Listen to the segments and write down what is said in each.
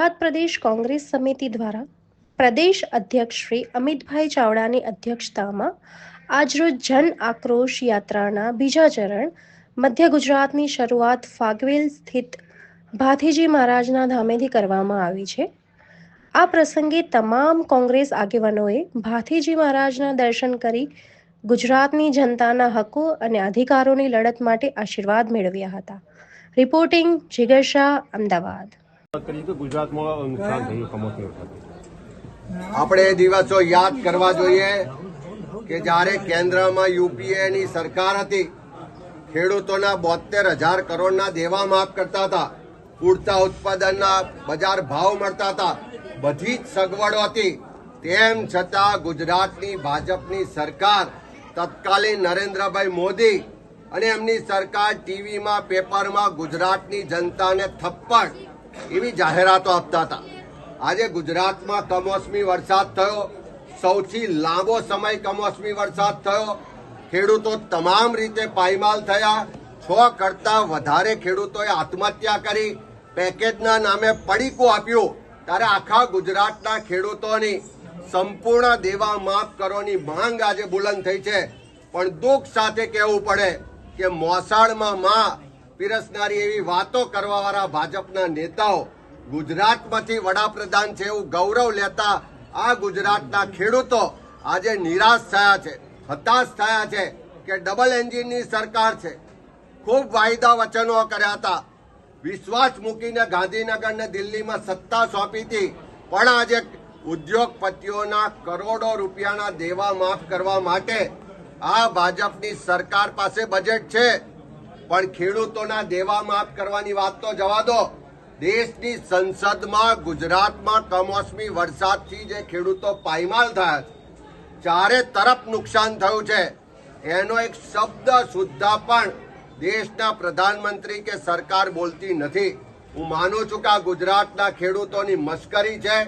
ગુજરાત પ્રદેશ કોંગ્રેસ સમિતિ દ્વારા પ્રદેશ અધ્યક્ષ શ્રી અમિતભાઈ ચાવડાની અધ્યક્ષતામાં આજરોજ જન આક્રોશ યાત્રાના બીજા ચરણ મધ્ય ગુજરાતની શરૂઆત ફાગવેલ સ્થિત ભાથીજી મહારાજના ધામેથી કરવામાં આવી છે. આ પ્રસંગે તમામ કોંગ્રેસ આગેવાનોએ ભાથીજી મહારાજના દર્શન કરી ગુજરાતની જનતાના હકો અને અધિકારોની લડત માટે આશીર્વાદ મેળવ્યા હતા. રિપોર્ટિંગ જિગર શાહ, અમદાવાદ. આપણે એ દિવસો યાદ કરવા જોઈએ કે જ્યારે કેન્દ્રમાં યુપીએની સરકાર હતી, ખેડૂતોના બોતેર હજાર કરોડના દેવા માફ કરતા હતા, પૂરતા ઉત્પાદનના બજાર ભાવ મળતા હતા, બધી જ સગવડો હતી. તેમ છતાં ગુજરાતની ભાજપની સરકાર તત્કાલીન નરેન્દ્રભાઈ મોદી અને એમની સરકાર ટીવીમાં, પેપરમાં ગુજરાતની જનતાને થપ્પડ એવી જાહેરાતો આપતા હતા. આજે ગુજરાતમાં કમોસમી વરસાદ થયો. સૌથી લાંબો સમય કમોસમી વરસાદ થયો. ખેડૂતો તમામ રીતે પાયમાલ થયા. છ કરતા વધારે ખેડૂતોએ આત્મહત્યા કરી. પેકેજના નામે પડીકું આપ્યું. ત્યારે આખા ગુજરાતના ખેડૂતોની સંપૂર્ણ દેવા માફ કરોની માંગ આજે બુલંદ થઈ છે. પણ દુઃખ સાથે કહેવું પડે કે મોસાળમાં માં પીરસનારી એવી વાતો કરવાવાળા ભાજપના નેતાઓ ગુજરાતમાંથી વડાપ્રધાન છે એવું ગૌરવ લેતા આ ગુજરાતના ખેડૂતો આજે નિરાશ થયા છે, હતાશ થયા છે કે ડબલ એન્જિનની સરકાર છે. ખૂબ વાયદા વચનો કર્યા હતા. વિશ્વાસ મૂકીને ગાંધીનગર ને દિલ્હીમાં સત્તા સોંપી હતી, પણ આજે ઉદ્યોગપતિઓના કરોડો રૂપિયાના દેવા માફ કરવા માટે આ ભાજપની સરકાર પાસે બજેટ છે. પણ ખેડૂતોના દેવા માફ કરવાની વાત તો જવા દો. દેશની સંસદમાં, ગુજરાતમાં કમોસમી વરસાદથી જે ખેડૂતો પાયમાલ થયા ચારે તરફ નુકસાન થયું છે. એનો એક શબ્દ સુદ્ધા પણ દેશના પ્રધાનમંત્રી કે સરકાર બોલતી નથી. હું માનું છું કે આ ગુજરાતના ખેડૂતોની મશ્કરી છે.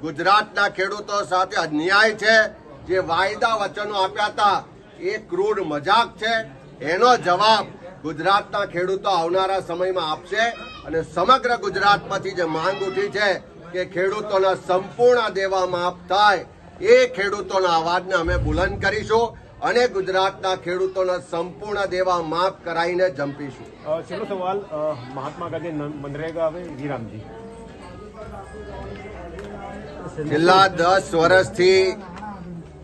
ગુજરાતના ખેડૂતો સાથે અન્યાય છે. જે વાયદા વચનો આપ્યા હતા, એ ક્રૂર મજાક છે. એનો જવાબ ગુજરાતના ખેડૂતો આવનારા સમયમાં આપશે અને સમગ્ર ગુજરાતમાંથી જે માંગ ઉઠી છે કે ખેડૂતોના સંપૂર્ણ દેવા માફ થાય એ ખેડૂતોના અવાજને અમે બુલંદ કરીશું અને ગુજરાતના ખેડૂતોના સંપૂર્ણ દેવા માફ કરાઈને જંપીશું. છેલ્લો સવાલ મહાત્મા ગાંધી મનરેગા હવે વિરામજી? છેલ્લા દસ વર્ષથી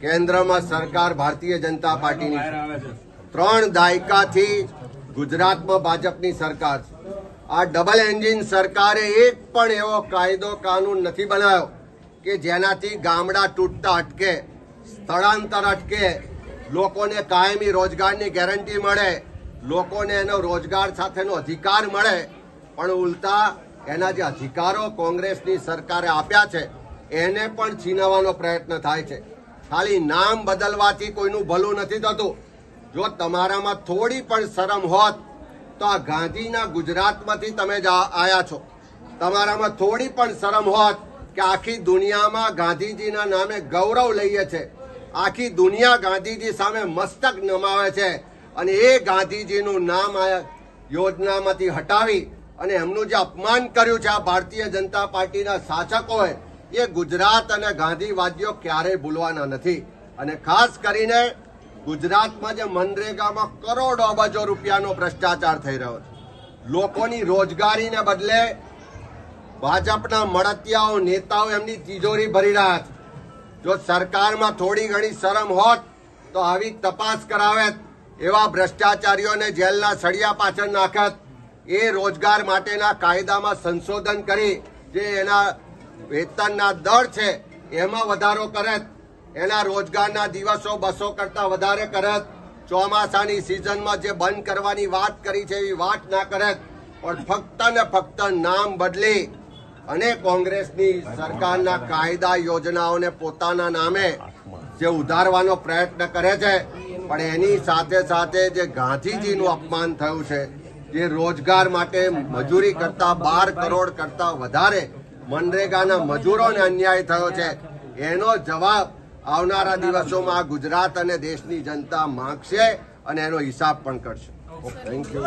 કેન્દ્રમાં સરકાર ભારતીય જનતા પાર્ટીની ત્રણ દાયકાથી ગુજરાતમાં ભાજપની સરકાર છે. આ ડબલ એન્જિન સરકારે એક પણ એવો કાયદો કાનૂન નથી બનાવ્યો કે જેનાથી ગામડા તૂટતા અટકે, સ્થળાંતર અટકે, લોકોને કાયમી રોજગારની ગેરંટી મળે, લોકોને એનો રોજગાર સાથેનો અધિકાર મળે. પણ ઉલટા, એના જે અધિકારો કોંગ્રેસની સરકારે આપ્યા છે, એને પણ છીનવવાનો પ્રયત્ન થાય છે. ખાલી નામ બદલવાથી કોઈનું ભલું નથી થતું. જો તમારામાં થોડી પણ શરમ હોત, તો આ ગાંધીના ગુજરાતમાંથી તમે જ આ- આયા છો. તમારામાં થોડી પણ શરમ હોત કે આખી દુનિયામાં ગાંધીજીના નામે ગૌરવ લઈએ છે. આખી દુનિયા ગાંધીજી સામે મસ્તક નમાવે છે અને એ ગાંધીજીનું નામ આ યોજનામાંથી હટાવી અને એમનું જે અપમાન કર્યું છે આ ભારતીય જનતા પાર્ટીના શાસકોએ, એ ગુજરાત અને ગાંધીવાદીઓ ક્યારેય ભૂલવાના નથી. અને ખાસ કરીને ગુજરાતમાં જે મનરેગામાં કરોડો અબજો રૂપિયાનો ભ્રષ્ટાચાર થઈ રહ્યો છે. લોકોની રોજગારીને બદલે ભાજપના મળતિયાઓ, નેતાઓ એમની તિજોરી ભરી રહ્યા છે. જો સરકારમાં થોડી ઘણી શરમ હોત, તો આવી તપાસ કરાવેત, એવા ભ્રષ્ટાચારીઓને જેલના સળિયા પાછળ નાખત, એ રોજગાર માટેના કાયદામાં સંશોધન કરી, જે એના વેતનના દર છે, એમાં વધારો કરત એના રોજગારના દિવસો બસો કરતા વધારે કરત, ચોમાસાની સિઝનમાં જે બંધ કરવાની વાત કરી છે એવી વાત ના કરત, પણ ફક્ત ને ફક્ત નામ બદલી અને કોંગ્રેસની સરકારના કાયદા યોજનાઓને પોતાના નામે જે ઉધારવાનો પ્રયત્ન કરે છે, પણ એની સાથે સાથે જે ગાંધીજીનું અપમાન થયું છે, જે રોજગાર માટે મજૂરી કરતા બાર કરોડ કરતા વધારે મનરેગાના મજૂરોને અન્યાય થયો છે, એનો જવાબ આવનારા દિવસોમાં ગુજરાત અને દેશની જનતા માંગશે અને એનો હિસાબ પણ કરશે. Thank you